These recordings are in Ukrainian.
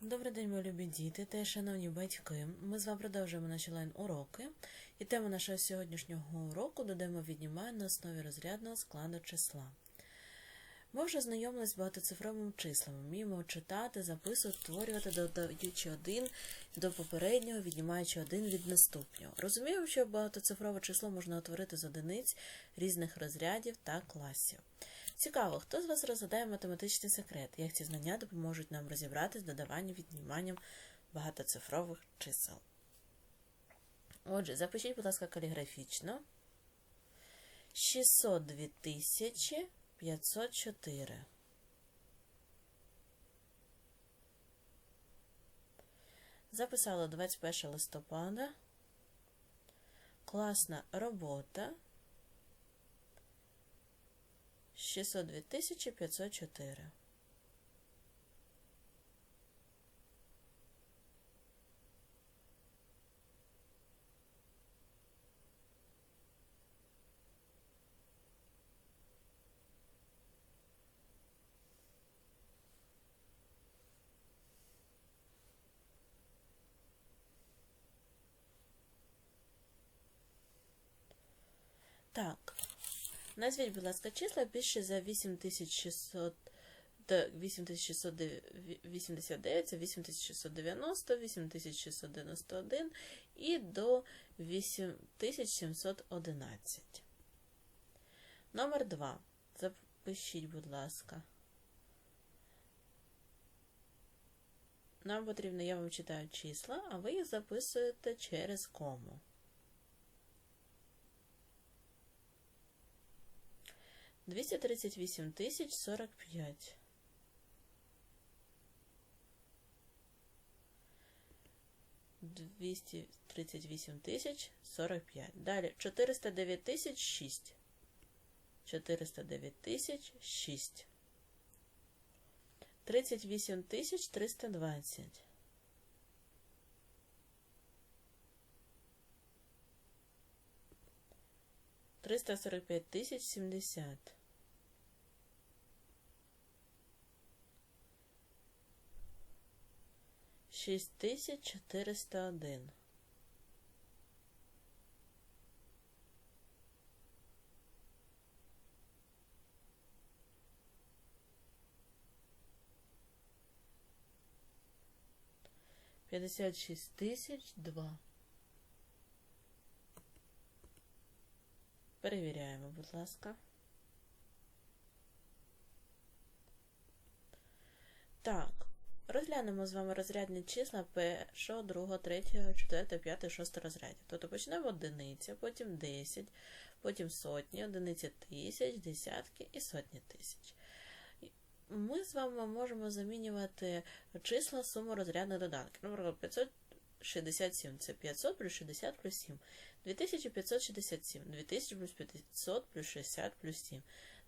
Добрий день, мої любі діти та шановні батьки. Ми з вами продовжуємо наші лайн-уроки. І тему нашого сьогоднішнього уроку додаємо віднімання на основі розрядного складу числа. Ми вже знайомились з багатоцифровими числами, вміємо читати, записувати, створювати, додаючи один до попереднього, віднімаючи один від наступного. Розуміємо, що багатоцифрове число можна утворити з одиниць різних розрядів та класів. Цікаво, хто з вас розгадає математичний секрет, як ці знання допоможуть нам розібратись з додаванням відніманням багатоцифрових чисел. Отже, запишіть, будь ласка, каліграфічно. 602 тисячі 504. Записала 21 листопада. Класна робота. 602 тисячі 504. Так, назвіть, будь ласка, числа більше за 8600 8689, 8690, 8691 і до 8711. Номер 2. Запишіть, будь ласка. Нам потрібно, я вам читаю числа, а ви їх записуєте через кому. Двісті тридцять вісім тисяч сорок п'ять. Двісті тридцять вісім тисяч сорок п'ять. Далі чотириста дев'ять тисяч шість. Чотириста дев'ять тисяч шість. Тридцять вісім тисяч триста двадцять. Триста сорок п'ять тисяч сімдесят. Шість тисяч чотириста один. П'ятдесят шість тисяч два. Перевіряємо, будь ласка. Так, розглянемо з вами розрядні числа першого, другого, третього, четвертого, п'ятого, шостого розрядів. Тобто почнемо одиниця, потім 10, потім сотні, одиниці тисяч, десятки і сотні тисяч. Ми з вами можемо замінювати числа суму розрядних доданків. Наприклад, 567 це 500 плюс 60 плюс 7. 2567, 2000 плюс 500 плюс 60 плюс 7.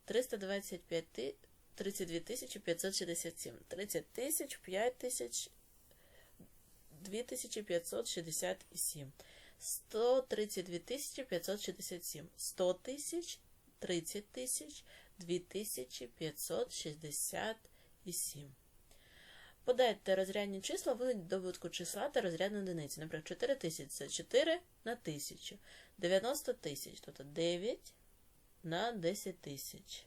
325 ти- 32 567. 30 тисяч, 5 тисяч, 2567. 132 567. 100 тисяч, 30 тисяч, 2567. Подайте розрядні числа в добутку числа та розрядної одиниці. Наприклад, 4 тисячі це 4 на 1000. 90 тисяч, тобто 9 на 10 тисяч.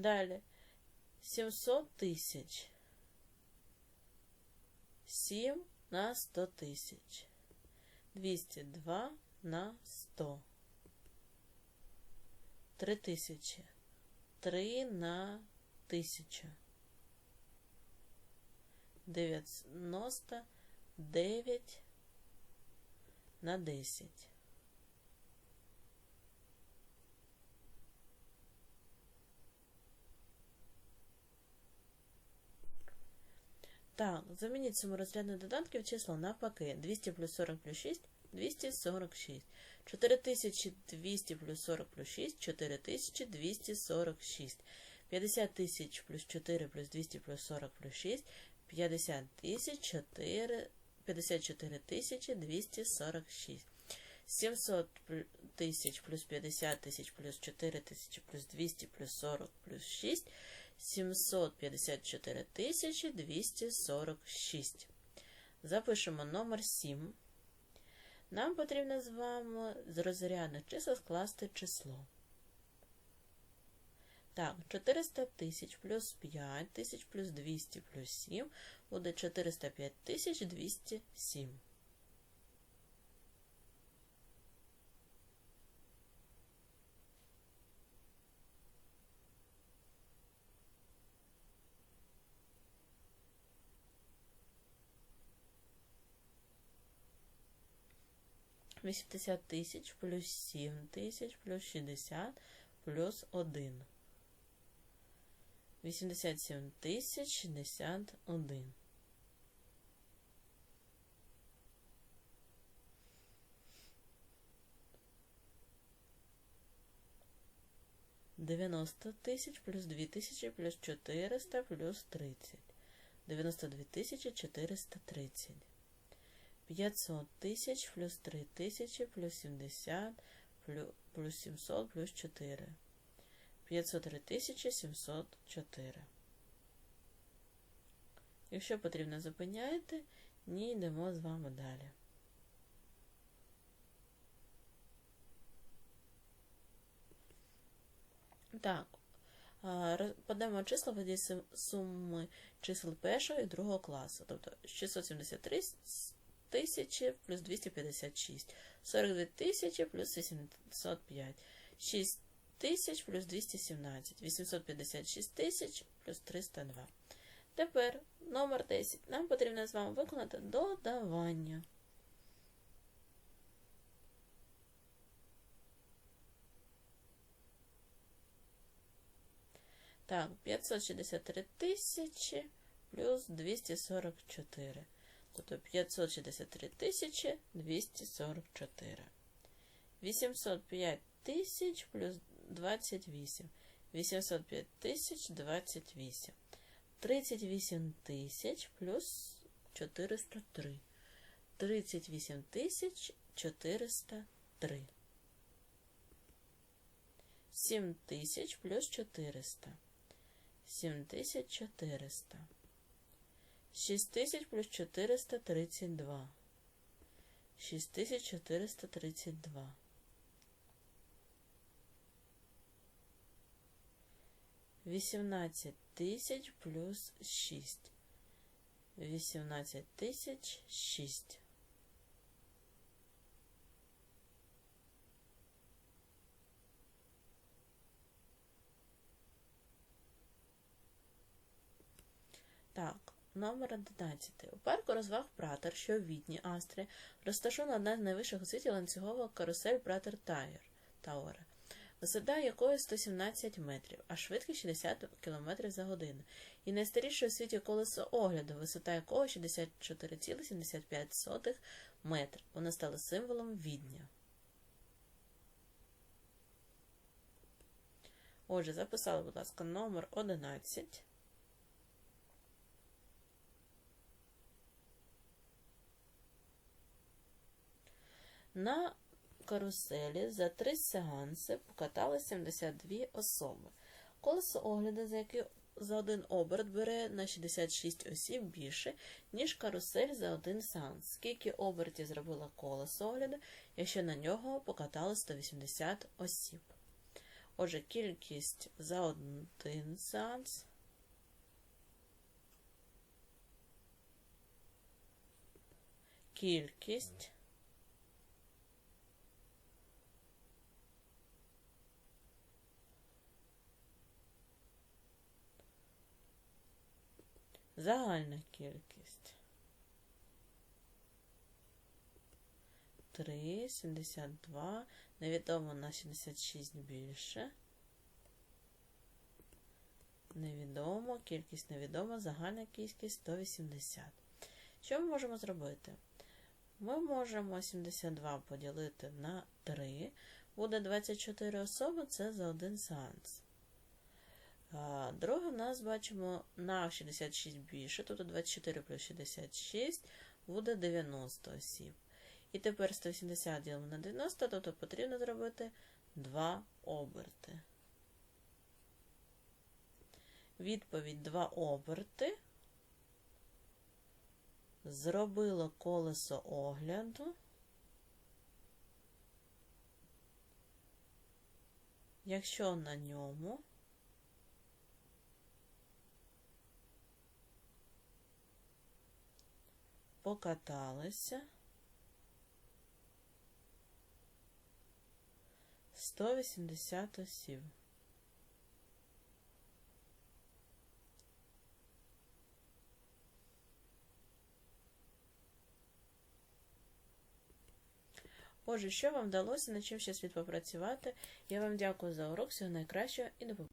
Далі 700 тисяч. 7 на 100 тисяч. 202 на 100. 3 тисячі. 3 на 1000. 99 на 10. Так, замініть суму розрядних додатків число навпаки. 200 плюс 40 плюс 6 246. 4200 плюс 40 плюс 6 4246. 50 тисяч плюс 4 плюс 200 плюс 40 плюс 6 50 тисяч 4 54 тисячі 246. 700 плю- тисяч плюс 50 тисяч плюс 4 тисячі плюс 200 плюс 40 плюс 6 754 тисячі 246. Запишемо номер 7. Нам потрібно з вами з розрядних чисел скласти число. Так, 400 тисяч плюс 5 тисяч плюс 200 плюс 7 буде 405 тисяч 207. Вісімдесят тисяч плюс сім тисяч плюс шістдесят плюс один. 87 тисяч 61. Дев'яносто тисяч плюс дві тисячі плюс чотириста плюс тридцять. Дев'яносто дві тисячі чотириста тридцять. П'ятсот тисяч плюс три тисячі плюс сімдесят плюс сімсот плюс чотири. 503 тисячі 704. Якщо потрібно зупиняєте, ні, йдемо з вами далі. Так, подаємо числа воді суми чисел першого і другого класу. Тобто 673 тисячі плюс 256, 42 тисячі плюс 805, 6 тисяч плюс 217, 856 тисяч плюс 302. Тепер номер 10. Нам потрібно з вами виконати додавання. Так, 563 тисячі плюс 244. Тобто 563 тисячі 244. 805 тисяч плюс 28. 805 тисяч 28. 38 тисяч плюс 403. 38 тисяч 403. 7 тисяч плюс 400. 7400. 6000 плюс 432. 6432. Вісімнадцять тисяч плюс шість. Вісімнадцять тисяч шість номер 11. У парку розваг Пратер, що у Відні, Австрія, розташована одна з найвищих у світі ланцюгова карусель Пратер Тауер висота якої 117 метрів, а швидкість 60 км за годину. І найстаріше у світі колесо огляду, висота якого 64,75 метр. Воно стало символом відня. Отже, записали, будь ласка, номер 11. На каруселі за три сеанси покатали 72 особи. Колесо огляду, за яке за один оберт бере на 66 осіб більше, ніж карусель за один сеанс. Скільки обертів зробило колесо огляду, якщо на нього покатали 180 осіб. Отже, кількість за один сеанс. Кількість Загальна кількість. 3, 72. Невідомо на 76 більше. Невідомо, кількість невідома, загальна кількість 180. Що ми можемо зробити? Ми можемо 72 поділити на 3. Буде 24 особи, це за один сеанс. Друге в нас бачимо на 66 більше, тобто 24 плюс 66 буде 90 осіб. І тепер 180 ділимо на 90, тобто потрібно зробити 2 оберти. Відповідь два оберти. Зробило колесо огляду. Якщо на ньому покаталися 180 осіб. Отже, що вам вдалося, над чим ще слід попрацювати? Я вам дякую за урок. Всього найкращого і до побачення.